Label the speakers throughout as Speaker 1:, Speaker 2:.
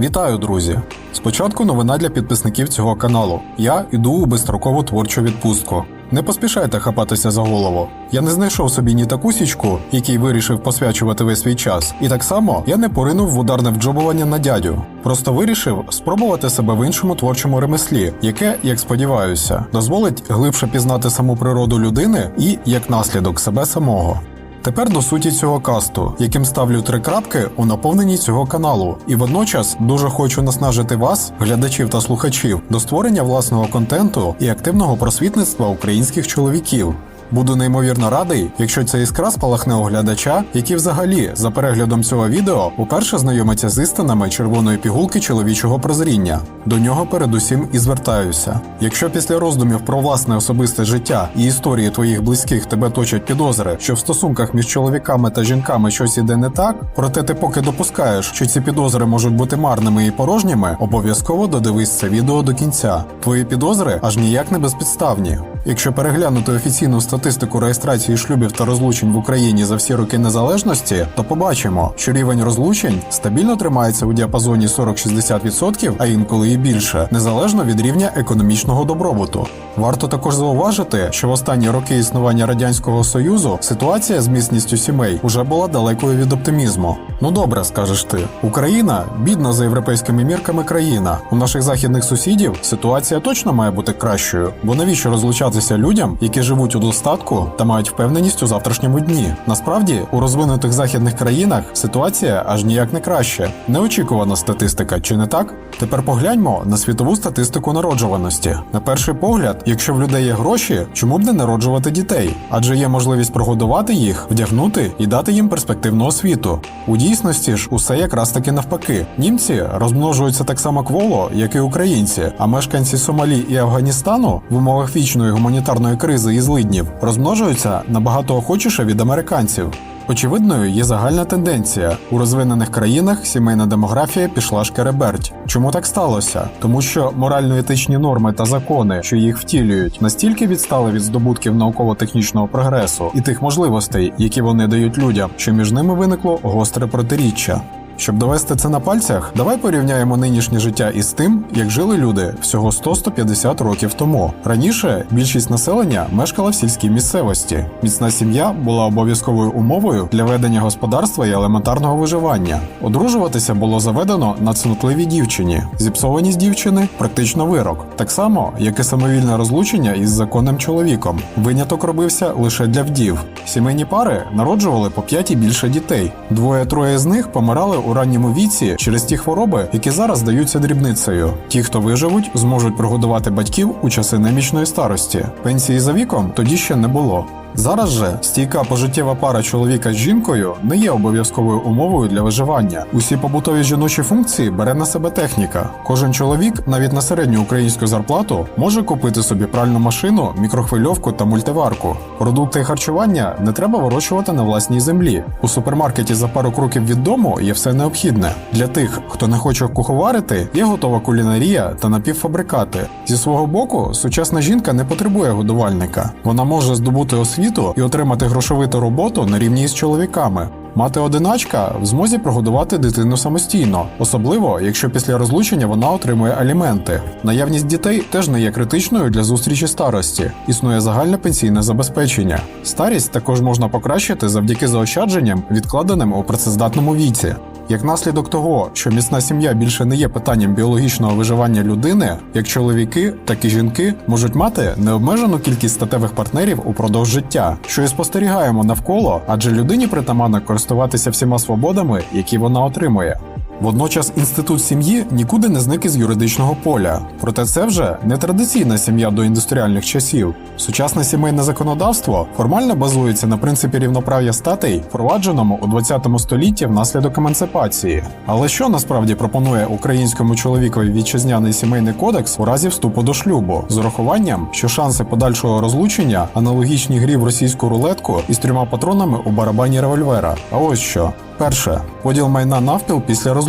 Speaker 1: Вітаю, друзі! Спочатку новина для підписників цього каналу. Я іду у безстрокову творчу відпустку. Не поспішайте хапатися за голову. Я не знайшов собі ні таку січку, який вирішив посвячувати весь свій час. І так само я не поринув в ударне вджобування на дядю. Просто вирішив спробувати себе в іншому творчому ремеслі, яке, як сподіваюся, дозволить глибше пізнати саму природу людини і, як наслідок, себе самого. Тепер до суті цього касту, яким ставлю три крапки у наповненні цього каналу, і водночас дуже хочу наснажити вас, глядачів та слухачів, до створення власного контенту і активного просвітництва українських чоловіків. Буду неймовірно радий, якщо ця іскра спалахне у глядача, який взагалі за переглядом цього відео уперше знайомиться з істинами червоної пігулки чоловічого прозріння. До нього передусім і звертаюся. Якщо після роздумів про власне особисте життя і історії твоїх близьких тебе точать підозри, що в стосунках між чоловіками та жінками щось іде не так, проте ти поки допускаєш, що ці підозри можуть бути марними і порожніми, обов'язково додивись це відео до кінця. Твої підозри аж ніяк не безпідставні. Якщо переглянути офіційну статистику реєстрації шлюбів та розлучень в Україні за всі роки незалежності, то побачимо, що рівень розлучень стабільно тримається у діапазоні 40-60%, а інколи і більше, незалежно від рівня економічного добробуту. Варто також зауважити, що в останні роки існування радянського союзу ситуація з міцністю сімей уже була далекою від оптимізму. Ну добре, скажеш ти, Україна бідна за європейськими мірками країна. У наших західних сусідів ситуація точно має бути кращою, бо навіщо розлучатися людям, які живуть у достатку та мають впевненість у завтрашньому дні? Насправді, у розвинутих західних країнах ситуація аж ніяк не краще. Неочікувана статистика, чи не так? Тепер погляньмо на світову статистику народжуваності. На перший погляд, якщо в людей є гроші, чому б не народжувати дітей? Адже є можливість прогодувати їх, вдягнути і дати їм перспективну освіту. У дійсності ж усе якраз таки навпаки. Німці розмножуються так само кволо, як і українці, а мешканці Сомалі і Афганістану в умовах вічної гуманітарної кризи і злиднів розмножуються набагато охочіше від американців. Очевидною є загальна тенденція. У розвинених країнах сімейна демографія пішла шкереберть. Чому так сталося? Тому що морально-етичні норми та закони, що їх втілюють, настільки відстали від здобутків науково-технічного прогресу і тих можливостей, які вони дають людям, що між ними виникло гостре протиріччя. Щоб довести це на пальцях, давай порівняємо нинішнє життя із тим, як жили люди всього 100-150 років тому. Раніше більшість населення мешкала в сільській місцевості. Міцна сім'я була обов'язковою умовою для ведення господарства і елементарного виживання. Одружуватися було заведено на цнотливій дівчині. Зіпсованість дівчини практично вирок, так само, як і самовільне розлучення із законним чоловіком. Виняток робився лише для вдів. Сімейні пари народжували по 5 і більше дітей. Двоє-троє з них помирали у ранньому віці через ті хвороби, які зараз здаються дрібницею. Ті, хто виживуть, зможуть прогодувати батьків у часи немічної старості. Пенсії за віком тоді ще не було. Зараз же стійка пожиттєва пара чоловіка з жінкою не є обов'язковою умовою для виживання. Усі побутові жіночі функції бере на себе техніка. Кожен чоловік, навіть на середню українську зарплату, може купити собі пральну машину, мікрохвильовку та мультиварку. Продукти харчування не треба вирощувати на власній землі. У супермаркеті за пару кроків від дому є все необхідне. Для тих, хто не хоче куховарити, є готова кулінарія та напівфабрикати. Зі свого боку, сучасна жінка не потребує годувальника. Вона може здобути освіту і отримати грошовиту роботу на рівні з чоловіками. Мати одиначка в змозі прогодувати дитину самостійно, особливо якщо після розлучення вона отримує аліменти. Наявність дітей теж не є критичною для зустрічі старості. Існує загальне пенсійне забезпечення. Старість також можна покращити завдяки заощадженням, відкладеним у працездатному віці. Як наслідок того, що міцна сім'я більше не є питанням біологічного виживання людини, як чоловіки, так і жінки можуть мати необмежену кількість статевих партнерів упродовж життя, що і спостерігаємо навколо, адже людині притаманно користуватися всіма свободами, які вона отримує. Водночас інститут сім'ї нікуди не зник із юридичного поля. Проте це вже не традиційна сім'я до індустріальних часів. Сучасне сімейне законодавство формально базується на принципі рівноправ'я статей, впровадженому у 20 столітті внаслідок емансипації. Але що насправді пропонує українському чоловікові вітчизняний сімейний кодекс у разі вступу до шлюбу з урахуванням, що шанси подальшого розлучення аналогічні грі в російську рулетку із трьома патронами у барабані револьвера. А ось що. Перше поділ майна навпіл після розлучення,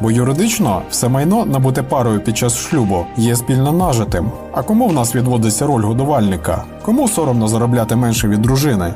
Speaker 1: бо юридично все майно набуте парою під час шлюбу є спільно нажитим. А кому в нас відводиться роль годувальника? Кому соромно заробляти менше від дружини?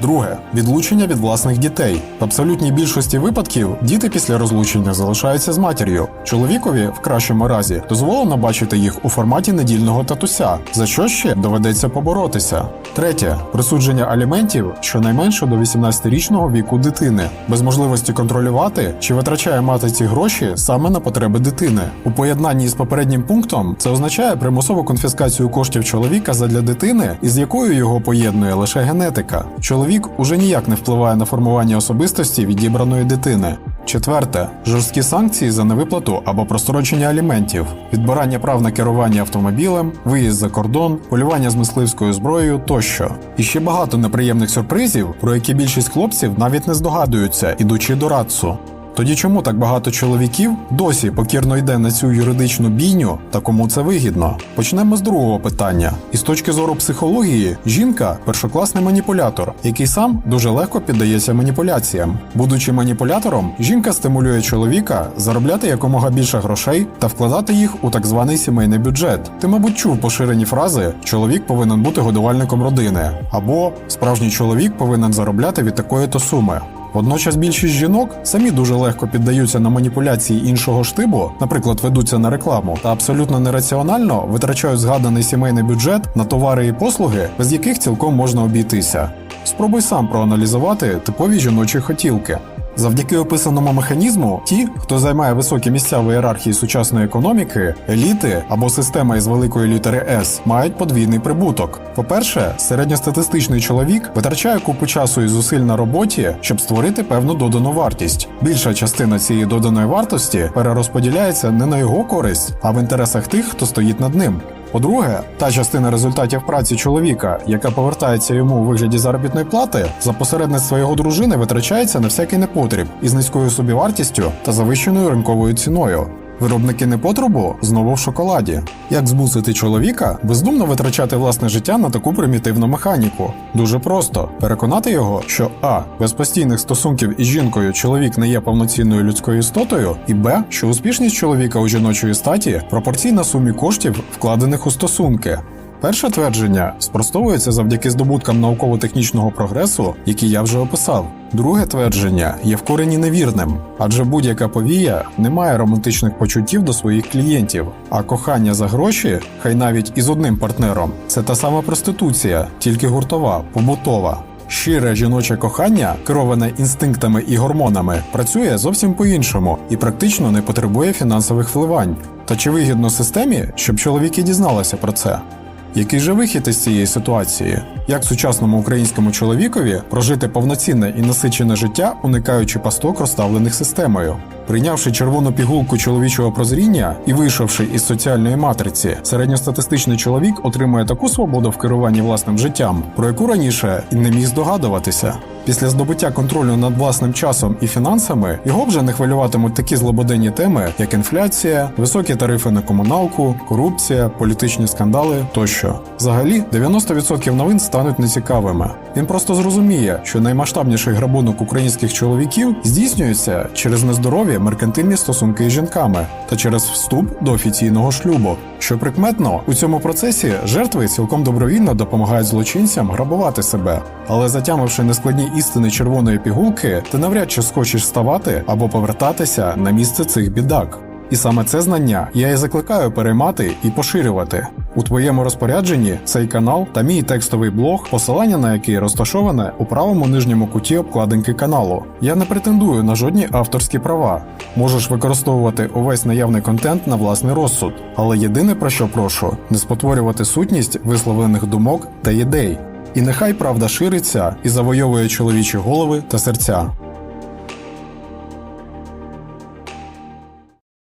Speaker 1: Друге відлучення від власних дітей. В абсолютній більшості випадків діти після розлучення залишаються з матір'ю. Чоловікові, в кращому разі, дозволено бачити їх у форматі недільного татуся, за що ще доведеться поборотися. Третє присудження аліментів щонайменше до 18-річного віку дитини, без можливості контролювати, чи витрачає мати ці гроші саме на потреби дитини. У поєднанні з попереднім пунктом це означає примусову конфіскацію коштів чоловіка задля дитини, із якою його поєднує лише генетика. Чоловік уже ніяк не впливає на формування особистості відібраної дитини. Четверте жорсткі санкції за невиплату або прострочення аліментів, відбирання прав на керування автомобілем, виїзд за кордон, полювання з мисливською зброєю тощо. І ще багато неприємних сюрпризів, про які більшість хлопців навіть не здогадуються, ідучи до радцу. Тоді чому так багато чоловіків досі покірно йде на цю юридичну бійню та кому це вигідно? Почнемо з другого питання. І з точки зору психології, жінка першокласний маніпулятор, який сам дуже легко піддається маніпуляціям. Будучи маніпулятором, жінка стимулює чоловіка заробляти якомога більше грошей та вкладати їх у так званий сімейний бюджет. Ти, мабуть, чув поширені фрази Чоловік повинен бути годувальником родини або справжній чоловік повинен заробляти від такої то суми. Водночас більшість жінок самі дуже легко піддаються на маніпуляції іншого штибу, наприклад, ведуться на рекламу, та абсолютно нераціонально витрачають згаданий сімейний бюджет на товари і послуги, без яких цілком можна обійтися. Спробуй сам проаналізувати типові жіночі хотілки. Завдяки описаному механізму, ті, хто займає високі місця в ієрархії сучасної економіки, еліти або система із великої літери С, мають подвійний прибуток. По-перше, середньостатистичний чоловік витрачає купу часу і зусиль на роботі, щоб створити певну додану вартість. Більша частина цієї доданої вартості перерозподіляється не на його користь, а в інтересах тих, хто стоїть над ним. По-друге, та частина результатів праці чоловіка, яка повертається йому у вигляді заробітної плати, за посередництво його дружини витрачається на всякий непотріб із низькою собівартістю та завищеною ринковою ціною. Виробники непотребу знову в шоколаді. Як змусити чоловіка бездумно витрачати власне життя на таку примітивну механіку? Дуже просто переконати його, що а. без постійних стосунків із жінкою чоловік не є повноцінною людською істотою, і б. що успішність чоловіка у жіночої статі пропорційна сумі коштів, вкладених у стосунки. Перше твердження спростовується завдяки здобуткам науково-технічного прогресу, який я вже описав. Друге твердження є в корені невірним, адже будь-яка повія не має романтичних почуттів до своїх клієнтів, а кохання за гроші, хай навіть із одним партнером, це та сама проституція, тільки гуртова, побутова. Щире жіноче кохання, кероване інстинктами і гормонами, працює зовсім по-іншому і практично не потребує фінансових вливань. Та чи вигідно системі, щоб чоловіки дізналися про це? Який же вихід із цієї ситуації? Як сучасному українському чоловікові прожити повноцінне і насичене життя, уникаючи пасток, розставлених системою? Прийнявши червону пігулку чоловічого прозріння і вийшовши із соціальної матриці, середньостатистичний чоловік отримує таку свободу в керуванні власним життям, про яку раніше і не міг здогадуватися. Після здобуття контролю над власним часом і фінансами його вже не хвилюватимуть такі злободенні теми, як інфляція, високі тарифи на комуналку, корупція, політичні скандали тощо. Взагалі, 90% новин стануть нецікавими. Він просто зрозуміє, що наймасштабніший грабунок українських чоловіків здійснюється через нездорові меркантильні стосунки із жінками та через вступ до офіційного шлюбу. Що прикметно, у цьому процесі жертви цілком добровільно допомагають злочинцям грабувати себе, але затямивши нескладні істини червоної пігулки, ти навряд чи схочеш ставати або повертатися на місце цих бідак. І саме це знання я і закликаю переймати і поширювати. У твоєму розпорядженні цей канал та мій текстовий блог, посилання на який розташоване у правому нижньому куті обкладинки каналу. Я не претендую на жодні авторські права. Можеш використовувати увесь наявний контент на власний розсуд, але єдине про що прошу не спотворювати сутність висловлених думок та ідей. І нехай правда шириться і завойовує чоловічі голови та серця.